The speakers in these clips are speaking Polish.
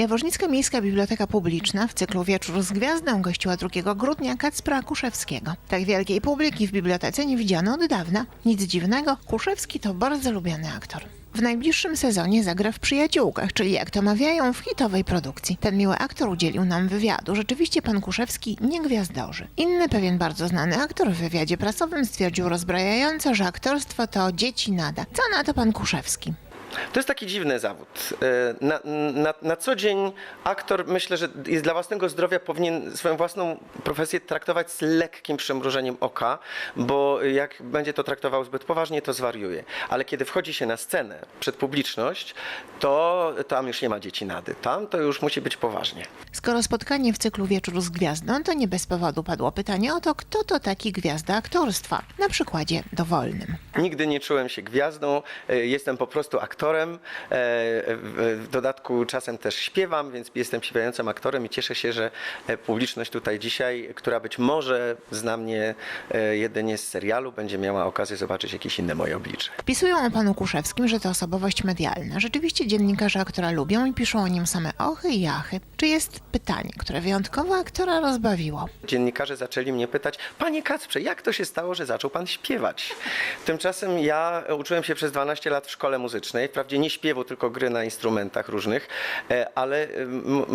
Jaworznicka Miejska Biblioteka Publiczna w cyklu Wieczór z Gwiazdą gościła 2 grudnia Kacpra Kuszewskiego. Tak wielkiej publiki w bibliotece nie widziano od dawna. Nic dziwnego, Kuszewski to bardzo lubiany aktor. W najbliższym sezonie zagra w Przyjaciółkach, czyli jak to mawiają, w hitowej produkcji. Ten miły aktor udzielił nam wywiadu. Rzeczywiście pan Kuszewski nie gwiazdorzy. Inny pewien bardzo znany aktor w wywiadzie prasowym stwierdził rozbrajająco, że aktorstwo to dzieci nada. Co na to pan Kuszewski? To jest taki dziwny zawód. E, Na, na, na co dzień aktor, myślę, że jest dla własnego zdrowia powinien swoją własną profesję traktować z lekkim przymrużeniem oka, bo jak będzie to traktował zbyt poważnie, to zwariuje. Ale kiedy wchodzi się na scenę przed publiczność, to tam już nie ma dzieci nady. Tam to już musi być poważnie. Skoro spotkanie w cyklu Wieczór z Gwiazdą, to nie bez powodu padło pytanie o to, kto to taki gwiazda aktorstwa. Na przykładzie dowolnym. Nigdy nie czułem się gwiazdą, e, jestem po prostu aktorem. E, W dodatku czasem też śpiewam, więc jestem śpiewającym aktorem i cieszę się, że e, publiczność tutaj dzisiaj, która być może zna mnie e, jedynie z serialu, będzie miała okazję zobaczyć jakieś inne moje oblicze. Pisują o panu Kuszewskim, że to osobowość medialna. Rzeczywiście dziennikarze aktora lubią i piszą o nim same ochy i jachy. Czy jest pytanie, które wyjątkowo aktora rozbawiło? Dziennikarze zaczęli mnie pytać, panie Kacprze, jak to się stało, że zaczął pan śpiewać? Tymczasem ja uczyłem się przez 12 lat w szkole muzycznej, wprawdzie nie śpiewu, tylko gry na instrumentach różnych, e, ale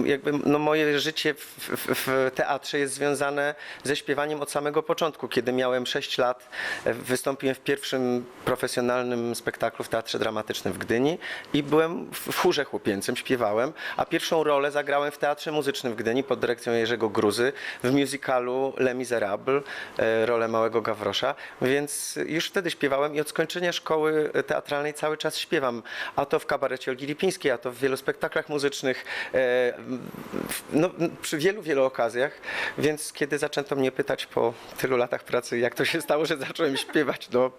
jakby no moje życie w, w, w teatrze jest związane ze śpiewaniem od samego początku. Kiedy miałem 6 lat, e, wystąpiłem w pierwszym profesjonalnym spektaklu w Teatrze Dramatycznym w Gdyni i byłem w w chórze chłopięcym, śpiewałem, a pierwszą rolę zagrałem w Teatrze Muzycznym w Gdyni pod dyrekcją Jerzego Gruzy w musicalu Les Miserables, e, rolę małego Gawrosza, więc już wtedy śpiewałem i od skończenia szkoły teatralnej cały czas śpiewam, a to w kabarecie Olgi Lipińskiej, a to w wielu spektaklach muzycznych, e, no, przy wielu, wielu okazjach, więc kiedy zaczęto mnie pytać po tylu latach pracy, jak to się stało, że zacząłem śpiewać, no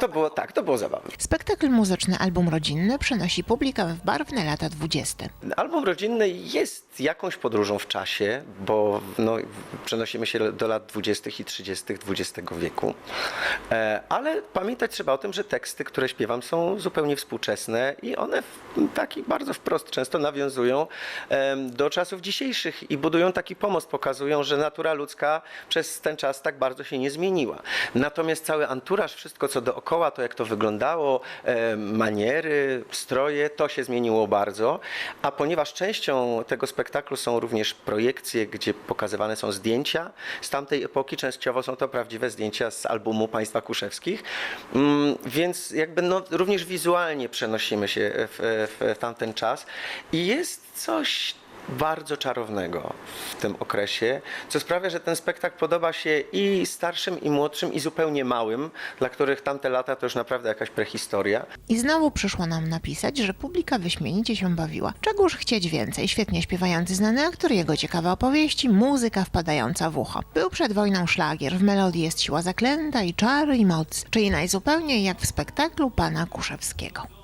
to było tak, to było zabawne. Spektakl muzyczny Album Rodzinny przenosi publikę w barwne lata dwudzieste. Album rodzinny jest jakąś podróżą w czasie, bo no, przenosimy się do lat 20. i 30. XX wieku. E, ale pamiętać trzeba o tym, że teksty, które śpiewam, są zupełnie współczesne i one taki bardzo wprost często nawiązują do czasów dzisiejszych i budują taki pomost, pokazują, że natura ludzka przez ten czas tak bardzo się nie zmieniła. Natomiast cały anturaż, wszystko co dookoła, to jak to wyglądało, maniery, stroje, to się zmieniło bardzo. A ponieważ częścią tego spektaklu są również projekcje, gdzie pokazywane są zdjęcia z tamtej epoki, częściowo są to prawdziwe zdjęcia z albumu państwa Kuszewskich, mm, więc jakby no, również wizualnie przenosimy się w, w, w tamten czas i jest coś bardzo czarownego w tym okresie, co sprawia, że ten spektakl podoba się i starszym, i młodszym, i zupełnie małym, dla których tamte lata to już naprawdę jakaś prehistoria. I znowu przyszło nam napisać, że publika wyśmienicie się bawiła. Czegóż chcieć więcej? Świetnie śpiewający znany aktor, jego ciekawe opowieści, muzyka wpadająca w ucho. Był przed wojną szlagier, w melodii jest siła zaklęta i czary i moc, czyli najzupełniej jak w spektaklu pana Kuszewskiego.